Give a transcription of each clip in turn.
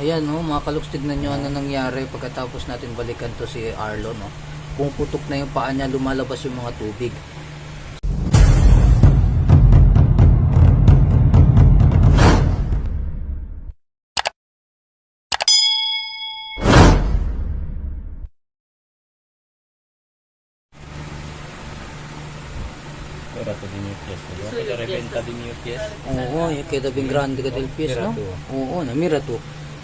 Ayan no, mga kaluks, tignan nyo ano nangyari pagkatapos natin balikan to si Arlo no. Pumuputok na yung paa niya, lumalabas yung mga tubig. Era to din yung pies. Kaya rebenta din yung pies. Oo, yung kaya dabing grande ka del pies no. Oo, namira to.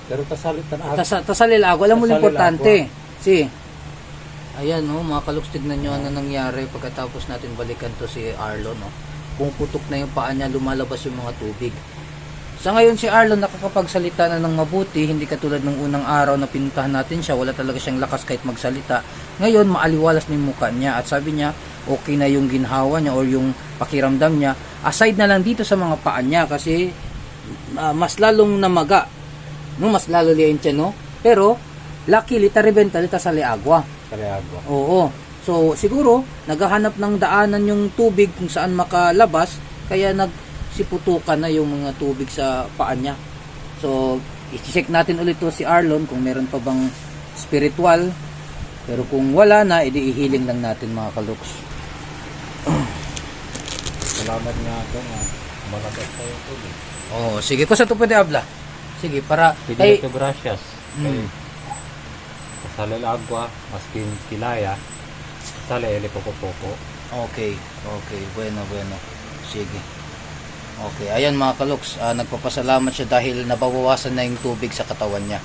Pero tasalit na Tasa, tasalilago, alam mo importante. Si, ayan no, mga kaluks, tignan nyo ano nangyari pagkatapos natin balikan to si Arlo no. Pumuputok na yung paa niya, lumalabas yung mga tubig. Sa ngayon si Arlo nakakapagsalita na ng mabuti, hindi katulad ng unang araw na pinuntahan natin siya, wala talaga siyang lakas kahit magsalita. Ngayon, maaliwalas na yung mukha niya at sabi niya, okay na yung ginhawa niya or yung pakiramdam niya. Aside na lang dito sa mga paa niya kasi ah, mas lalong namaga no mas lalo siya no? Pero luckily taribenta lita sa liagwa Kaleagwa. oo. So siguro naghahanap ng daanan yung tubig kung saan makalabas kaya nagsiputukan na yung mga tubig sa paa niya. So i-check natin ulit to si Arlon kung meron pa bang spiritual. Pero kung wala na edi ihiling lang natin mga kaluks. Salamat nga ako nga. Malagas tayo tubig. oh sige ko sa to pwede abla sige para Pwede kay ito gracias. Mm. Kasali agwa, maskin kilaya. Kasali ele poco poco. Okay, okay, bueno, bueno. Sige. Okay, ayan mga kaluks, ah, nagpapasalamat siya dahil nabawawasan na yung tubig sa katawan niya.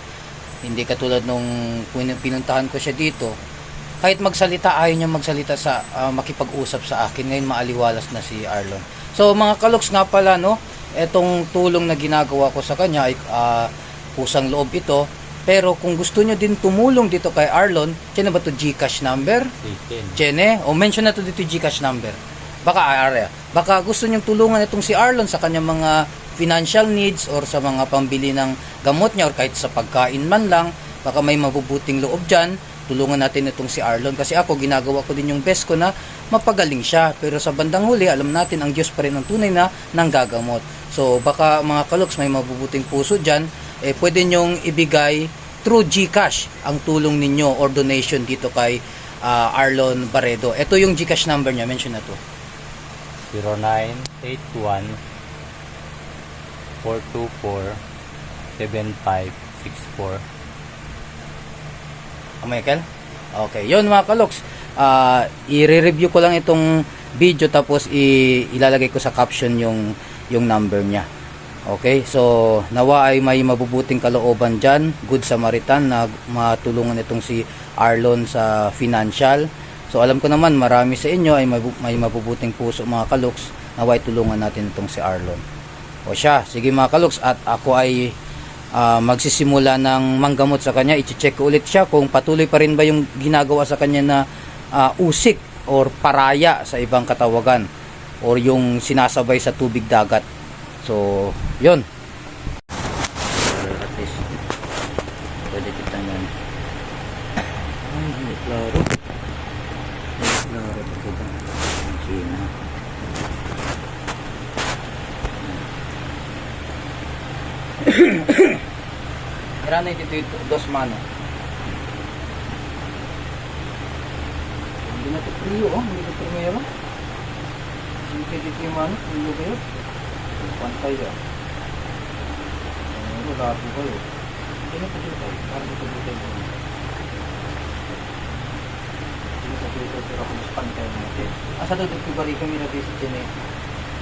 Hindi katulad nung pin- pinuntahan ko siya dito, kahit magsalita, ayaw niya magsalita sa ah, makipag-usap sa akin. Ngayon maaliwalas na si Arlon. So mga kaluks nga pala, no, etong tulong na ginagawa ko sa kanya ay ah, pusang loob ito. Pero kung gusto niyo din tumulong dito kay Arlon, na ba to Gcash number? Chene, o mention na to dito Gcash number. Baka area. Baka gusto niyong tulungan itong si Arlon sa kanyang mga financial needs or sa mga pambili ng gamot niya or kahit sa pagkain man lang. Baka may mabubuting loob dyan. Tulungan natin itong si Arlon. Kasi ako, ginagawa ko din yung best ko na mapagaling siya. Pero sa bandang huli, alam natin, ang Diyos pa rin ang tunay na nanggagamot. So, baka mga kaloks, may mabubuting puso dyan. Eh, pwede nyong ibigay through GCash ang tulong ninyo or donation dito kay ah, Arlon Barredo. Ito yung GCash number niya, mention na to. 0981 424 7564 Ah, Michael? Okay, yun mga kaloks. Ah, i-review ko lang itong video tapos ilalagay ko sa caption yung yung number niya. Okay, so nawa ay may mabubuting kalooban dyan, good Samaritan na matulungan itong si Arlon sa financial. So alam ko naman marami sa inyo ay mabu- may mabubuting puso mga kaloks, nawa ay tulungan natin itong si Arlon. O siya, sige mga kaloks at ako ay ah, magsisimula ng manggamot sa kanya, i-check ko ulit siya kung patuloy pa rin ba yung ginagawa sa kanya na ah, usik or paraya sa ibang katawagan or yung sinasabay sa tubig dagat. So, yun. At least, pwede kita yan. Ay, hindi klaro. Hindi klaro pa kita. Ang China. Na ito ito, dos mano. Hindi na ito frio, oh. Hindi ito primero. Hindi ito yung mano, frio kayo. Pantay ah. Ano, labo kayo. Hindi na ito dito, parang ito dito yung Hindi sa dito, pero kung mas pantay natin. Asa daw dito balik kami na visit dyan eh.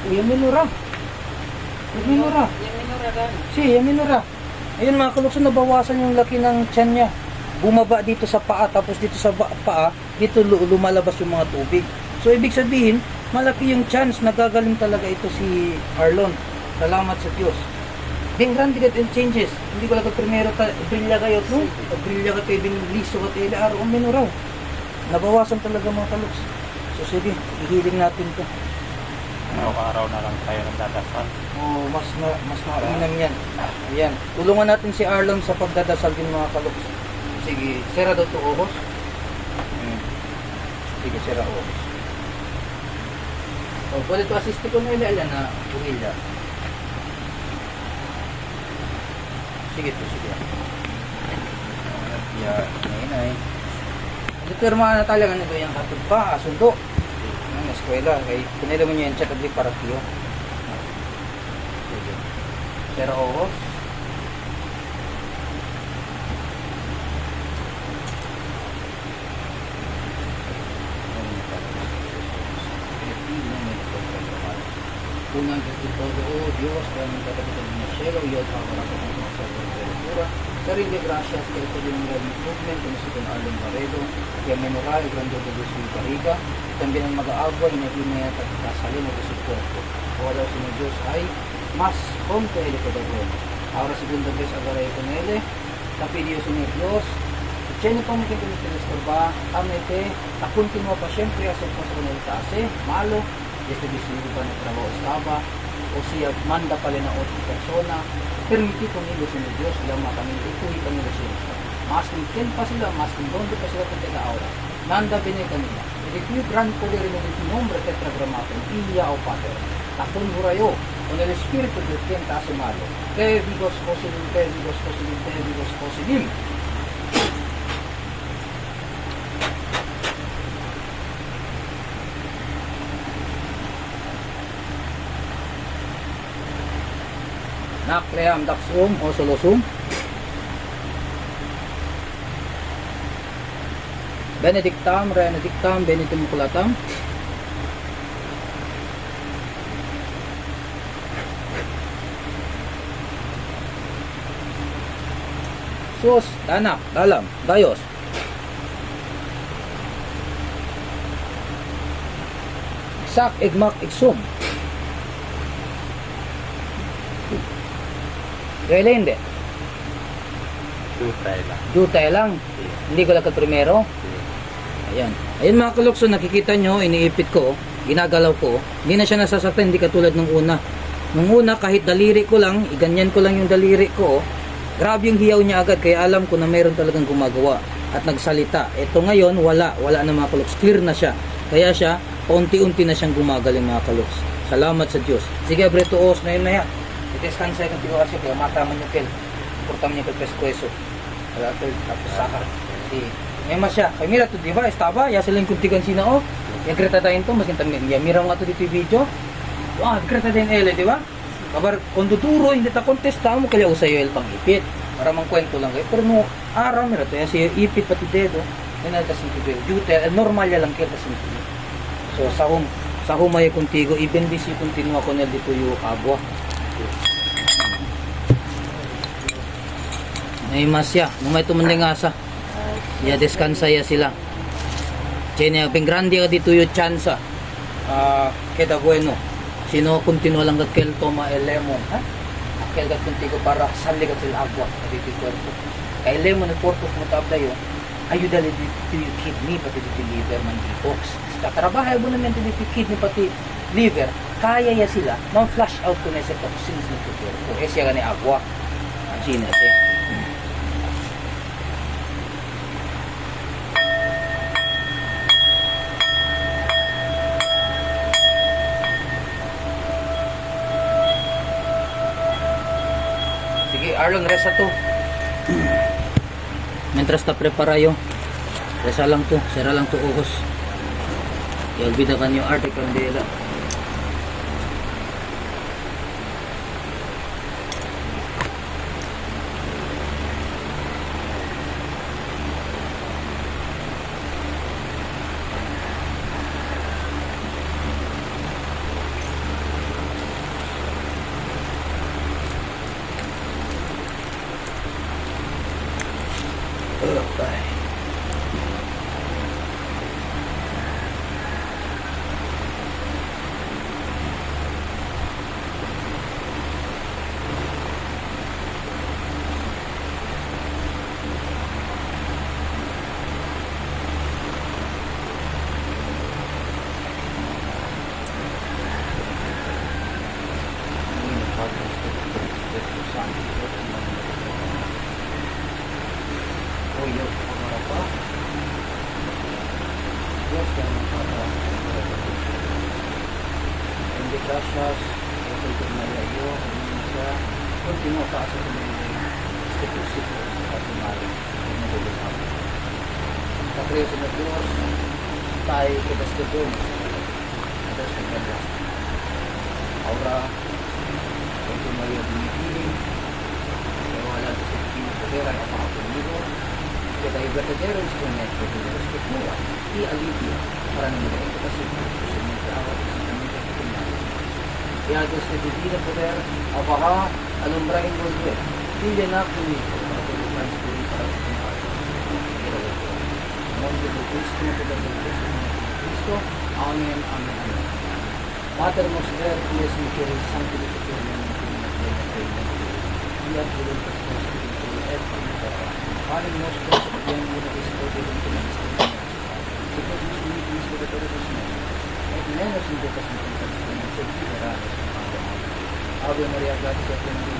Uy, yung minura. Yung minura. Yung minura gan. Si, yung minura. Ayun mga kalukso, nabawasan yung laki ng tiyan niya. Bumaba dito sa paa, tapos dito sa paa, dito lu- lumalabas yung mga tubig. So, ibig sabihin, malaki yung chance na gagaling talaga ito si Arlon. Salamat sa Diyos. Then, grande get and changes. Hindi ko lang primero ta, brilya kayo, no? Brilya ka tayo, binliso ka tayo, araw, minuraw. Nabawasan talaga mga kaluks. So, sige, ihiling natin to. Araw-araw na lang tayo nagdadasal. Oh, mas na mas mainam yan. Ayan. Tulungan natin si Arlon sa pagdadasal din mga kaluks. Sige, sira daw to ohos. Hmm. Sige, sira ohos. Oh, pwede to assist ko na ilan na pumila. Sige to, sige. Yeah, ayun ay. Dito mga Natalia, ano ba yung katod pa, Ang eskwela, kay pinila mo niya yung chat at di para tiyo. Pero oros. Unang testigo, oh Dios, kaya ng katapitan ng cielo, iyo at ako ng mga sa. Sarili gracias kay ito din ng movement, kung Don Arlen Barredo, kaya memoral, grande de Luz Pariga, ang mag-aagway na hinayat at kasalin o sa cuerpo. Wala si ng Diyos ay mas pronto ele ko bueno. Ahora segunda vez agaray con ele, tapi Dios ni Dios, Tiene pa mo kung tinitestor ba, kamete, ta continua pa siyempre a sa personal tase, malo, desde disido pa ng trabaho estaba, o siya manda pala na otra persona, permiti kung nilo sa Diyos, lama kami, ituhi kami na siya. Mas kung ken pa sila, mas kung donde pa sila kung teka aura, nanda bine kanila. Gran potere nel tuo nombre tetragrammato, Filia o Pater, takon hurayo, con el espíritu de quien te hace malo, te vigos posilim, te vigos posilim, te vigos posilim. Nakleam daksum o solusum. Benedictam, Renedictam, Benitum Culatam. Sus, tanak, dalam, dayos. Sak, igmak, iksum. Rele hindi. Tutay lang. Jutay lang. Hindi ko lang primero. Ayan. Ayan mga kalokso, nakikita nyo, iniipit ko, ginagalaw ko. Hindi na siya nasasaktan, hindi katulad nung una. Nung una, kahit daliri ko lang, iganyan ko lang yung daliri ko, grabe yung hiyaw niya agad, kaya alam ko na mayroon talagang gumagawa at nagsalita. Ito ngayon, wala. Wala na mga kaloks. Clear na siya. Kaya siya, paunti-unti na siyang gumagaling mga kaloks. Salamat sa Diyos. Sige, Breto Os, na yun na yan. Iteskan sa ikong tiwa siya, kaya mataman niyo kel. Portam niyo kel peskueso. Wala kel, tapos saka. Si, mas siya. Kaya mira to, di ba? Estaba, ya silang kuntigan sina o. Yung kreta tayo to, mas kintan niya. Mira nga to dito video. Wah, kreta din ele, di ba? Kabar, kung tuturo, hindi ta kontesta mo, kaya usayo el pang ipit. Para mang kwento lang kayo. Pero no, araw mira to, yan siya ipit pati dedo. Yan na kasi ito, jute, eh, normal ya lang kaya kasi ito. So, sa hum, sa humay contigo, even yung continua con el dito yung abwa. May masya, numay tumanding asa. Ya descansa ya sila. Chene ping grande ka dito yung chance. Ah, queda bueno. Sino continua lang kat kel toma el lemon, ha? Kel kat contigo para sali kat sila agwa dito cuerpo. Kay lemon el purpose mo tabla yo. Ayuda li dito yung kidney pati dito liver man detox. Sa trabaho mo naman dito kidney pati liver, kaya ya sila ma-flush out ko na sa toxins nito cuerpo. Siya gani agwa. Imagínate. Sige, Arlong, resa to. Mientras ta prepara yo. Resa lang to, sira lang to ojos. Y olvida kan yung arte candela. Bye. Oh, yun. Para pa. Dios, kaya para. Hindi gracias. Okay, kung malayo. Sa continua pa sa tumingin. Este crucifix sa ating mali. Hindi na sa creación ng Diyos, tayo kitas de Diyos. Ados ng Diyos. Ahora, kung Maria dinipiling, pero wala sa Espiritu poder ay apagaw conmigo, que da el verdadero instrumento de la escritura y alivio para mi reputación se me traba precisamente y a Dios que te pide poder apagar, alumbrar y volver y llenar tu hijo para que el Espíritu para que tu En nombre de Cristo, en poder de Cristo, en nombre de Cristo, Amén, Amén, Amén. Pater noster, qui es in cielo, particular student responsibility in every data. Having no students again would have exploded into the system. Because this unit is the determination of menos invocación de personas se liberará Ave Maria, gratia plena de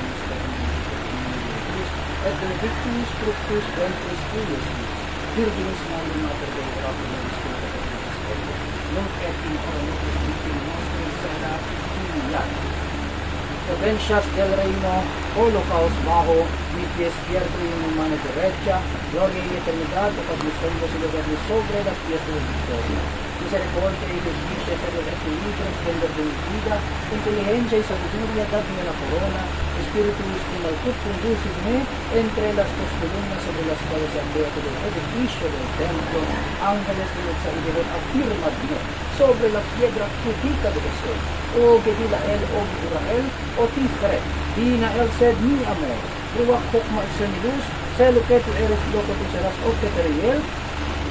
et de victimis fructus ventris tuus, Virginis mani mater de gratia de Spiritu de Spiritu, nunc et in hora noctis victim nostri, sera fiat. Provincias del Reino, Holocaust bajo mi pies izquierdo y mi mano derecha, gloria y eternidad, y gobierno sobre las pies de victoria. Misericordia y justicia sobre los equilibrios, esplendor de mi vida, inteligencia y sabiduría, dadme la corona, espíritu y maltud conducidme entre las dos columnas sobre las cuales andea todo el edificio del templo, ángeles de nuestra sabiduría, afirmadme sobre la piedra crítica de Jesús. O gedila el, o Israel, o tifre, dina el sed mi amor, ruach el luz, celo que tú eres loco tú serás, o que teriel,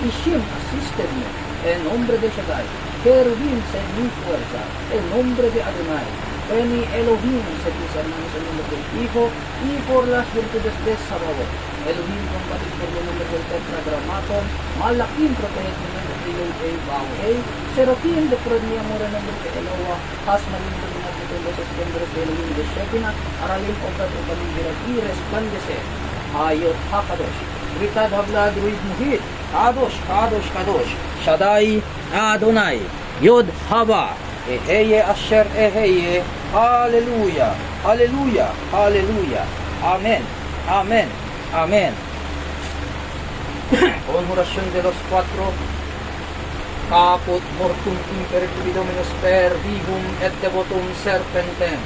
y Shem, asísteme, en nombre de Shaddai, querubín sed mi fuerza, en nombre de Adonai, Eni Elohim, mis hermanos en nombre del Hijo, y por las virtudes de Sabaoth. Elohim combatir por nombre del tetragramaton, Malakim protege en nombre de Yod-Hei, Vav-Hei, Serafim de amor en nombre de Eloah, Hasmalim de los de los esplendores de Elohim de Shekinah, Aralim obrat o Balingira, y resplandece, Hayot HaKadosh, Ritad Havlad Ruid Muhit, Kadosh, Kadosh, Kadosh, Shaddai, Adonai, Yod Hava, Eheye Asher Eheye, Hallelujah, Hallelujah, Hallelujah, Amen, Amen, Amen. Con oración de los cuatro, caput mortum imperitivi dominus per vivum et devotum serpentem,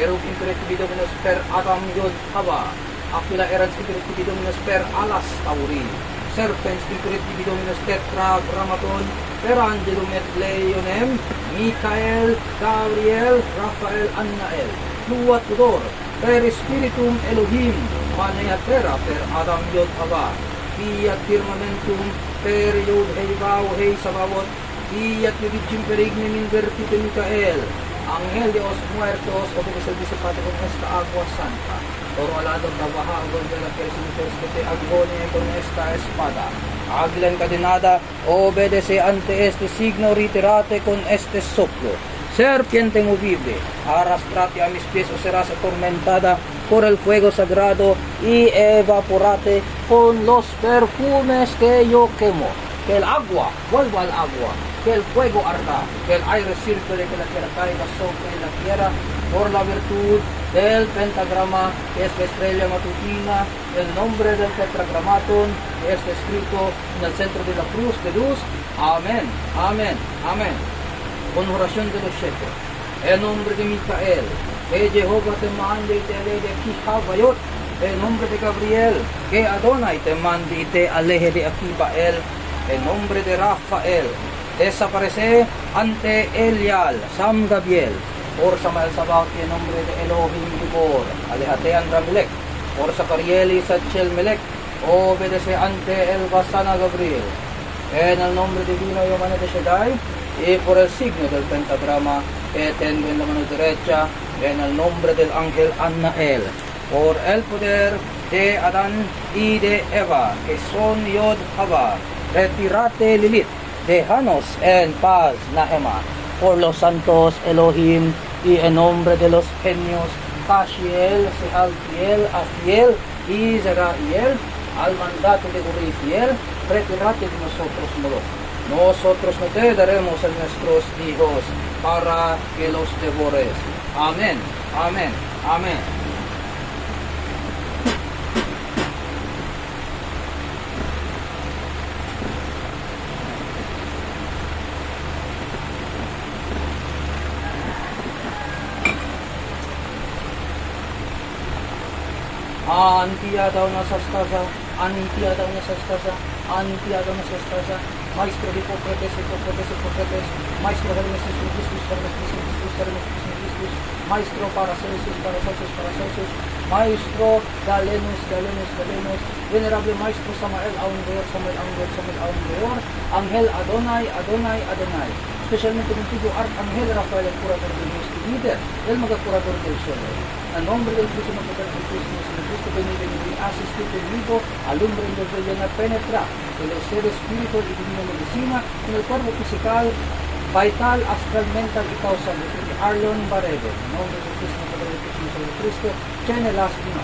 erub imperitivi dominus per Adam Yod Hava, aquila erans imperitivi dominus per alas tauri, serpens imperitivi dominus tetragrammaton, per angelum et leonem, Michael, Gabriel, Raphael, Annael, fluat udor, per spiritum Elohim, manea terra per Adam Yod Hava, fiat firmamentum per Yod Hei Vau Hei Sabawot, fiat Yudicim perignum in virtute Michael, Angel de los muertos, obedecer disipate con esta agua santa, oro alado trabajando de la personificación que te agone con esta espada, Aglen cadenada, obedece ante este signo, reiterate con este soplo. Serpiente movible, arrastrate a mis pies o serás atormentada por el fuego sagrado y evaporate con los perfumes que yo quemo. Que el agua vuelva al agua, que el fuego arda, que el aire circule, que la tierra caiga sobre la tierra por la virtud del pentagrama, que es la estrella matutina, el nombre del tetragramaton, que está escrito en el centro de la cruz de luz. Amén, amén, amén. Con oración de los shepherds, en nombre de Micael, que Jehová te mande y te aleje aquí, Jabayot, en nombre de Gabriel, que Adonai te mande y te aleje de aquí, Bael, en nombre de Rafael, desaparece ante Elial, Sam Gabriel, Sabaoth y en nombre de Elohim Gibor, alejate Andramilek, por Zacariel y Sachel Melech, obedece ante el Basana Gabriel, en el nombre divino y humano de Shaddai, y por el signo del pentagrama que tengo en la mano derecha, en el nombre del ángel Annael, por el poder de Adán y de Eva, que son Yod Hava, retirate Lilith, déjanos en paz, Nahema, por los santos Elohim y en nombre de los genios Hashiel, Sealtiel, Afiel y Zerahiel, al mandato de Urifiel, retirate de nosotros, Moloch. Nosotros no te daremos a nuestros hijos para que los devores. Amén, amén, amén. Antia daw na sa stasa, antia daw na sa stasa, antia daw na sa. Stasa, Maestro de Hipopretes, Hipopretes, Hipopretes, Maestro Hermes Trismegistus, Hermes Trismegistus, Hermes Trismegistus, Maestro Paracelsus, Paracelsus, Paracelsus, Maestro Galenus, Galenus, Galenus, Venerable Maestro Samael Aungeor, Samael Aungeor, Samael Aungeor, Angel Adonai, Adonai, Adonai, especialmente contigo Arcángel Rafael, el del nuestro líder, el mega curador del cielo. En nombre del Cristo, en nombre del Cristo, en el Cristo, ven y ven y haces tú conmigo, alumbra en los llena, penetra el ser espíritu y divina medicina, en el cuerpo físico, vital, astral, mental y causal. Yo soy Arlon Barredo, en nombre del Cristo, en nombre del Cristo, en nombre del Cristo, tiene lástima.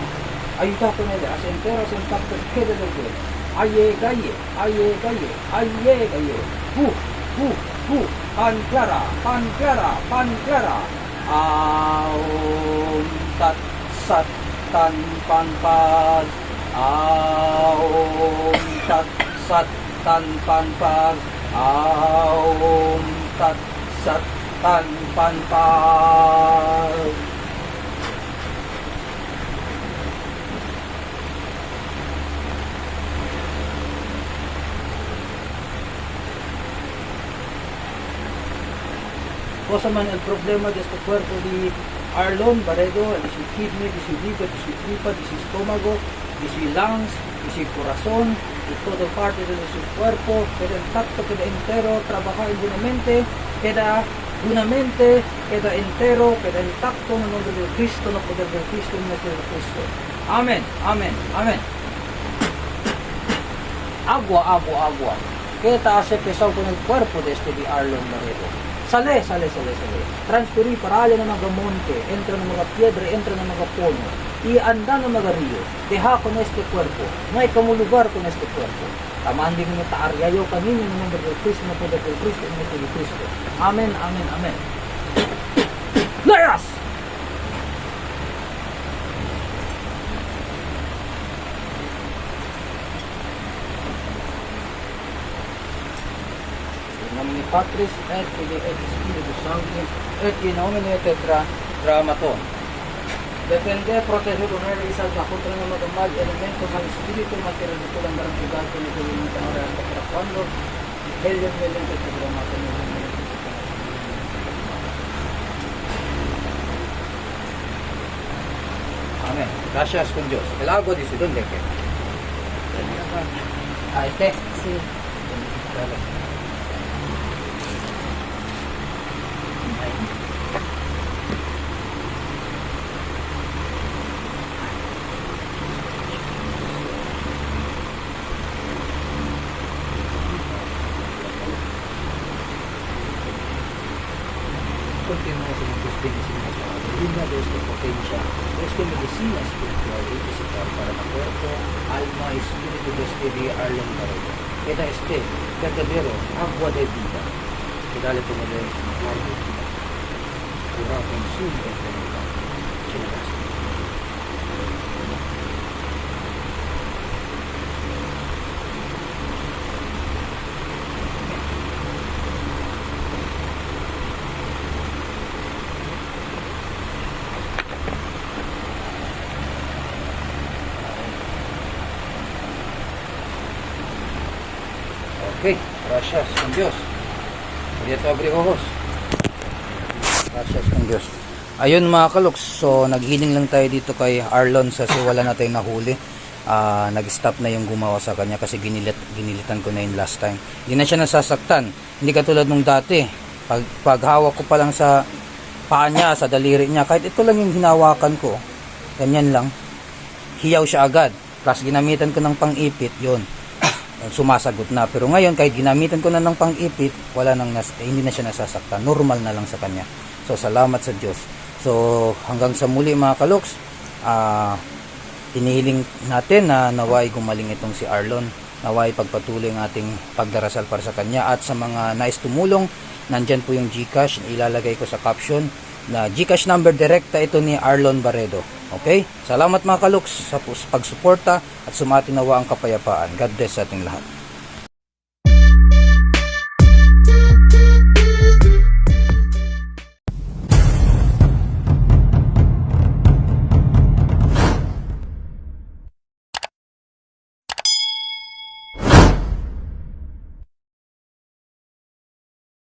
Ayuda con él, hace entero, hace intacto, quede del bien. Aye, gaye, aye, gaye, aye, gaye. Bu, bu, bu, pan clara, pan clara, pan clara. Aum tat sat tan pan pas. Aum tat sat tan pan pas. Aum tat sat tan pan pas. Cosa man el problema de este cuerpo de Arlon Barredo, de su kidney, de su hígado, de su tripa, de su estómago, de su lungs, de su corazón, de toda parte de su cuerpo, queda intacto, queda entero, trabaja buenamente, queda buenamente, queda entero, queda intacto en el nombre de Cristo, en el poder de Cristo, en el nombre de Cristo. Amén, amén, amén. Agua, agua, agua. ¿Qué te hace pesado con el cuerpo de este de Arlon Barredo? Sale, sale, sale, sale. Transferir para alya ng mga monte, entra ng mga piedra, entra ng mga puno. Y anda ng mga río. Deja con este cuerpo. Hay como lugar con este cuerpo. Tamaan din mo taaryayo kanino ng ng poder del Cristo, en este de Cristo. Amen, amen, amen. Layas! In nomine Patris et Filii et Spiritus Sancti et in nomine Tetra Dramaton. Defender, proteger, honrar y salvar contra el mal elemento, mal espíritu, material de toda garantidad que nos delimita ahora hasta para cuando el desvelente que Dramaton. Amén. Gracias con Dios. El agua dice, ¿dónde que? Ah, este. Sí. Dale. Continuamos en tus bendiciones para la vida de esta potencia, de medicina espiritual y física para el cuerpo, alma espíritu de día Arlen Barreto. Queda este verdadero agua de vida, que dale como de agua de vida. Cura con su enfermedad. Muchas gracias. Okay, gracias con Dios. Dito abri ojos. Gracias con Dios. Ayun mga kaloks, so naghiling lang tayo dito kay Arlon kasi wala na tayong nahuli. Ah, nag-stop na yung gumawa sa kanya kasi ginilit, ginilitan ko na yun last time. Hindi na siya nasasaktan. Hindi katulad nung dati. Pag, pag hawak ko pa lang sa paa niya, sa daliri niya, kahit ito lang yung hinawakan ko, ganyan lang, hiyaw siya agad. Plus ginamitan ko ng pang-ipit, yun sumasagot na. Pero ngayon, kahit ginamitan ko na ng pang-ipit, wala nang nas, eh, hindi na siya nasasaktan. Normal na lang sa kanya. So, salamat sa Diyos. So, hanggang sa muli mga kaloks, ah, inihiling natin na naway gumaling itong si Arlon. Naway pagpatuloy ang ating pagdarasal para sa kanya. At sa mga nais tumulong, nandyan po yung Gcash. Ilalagay ko sa caption na Gcash number direkta ito ni Arlon Barredo. Okay? Salamat mga kaloks sa pagsuporta at sumati nawa ang kapayapaan. God bless sa ating lahat.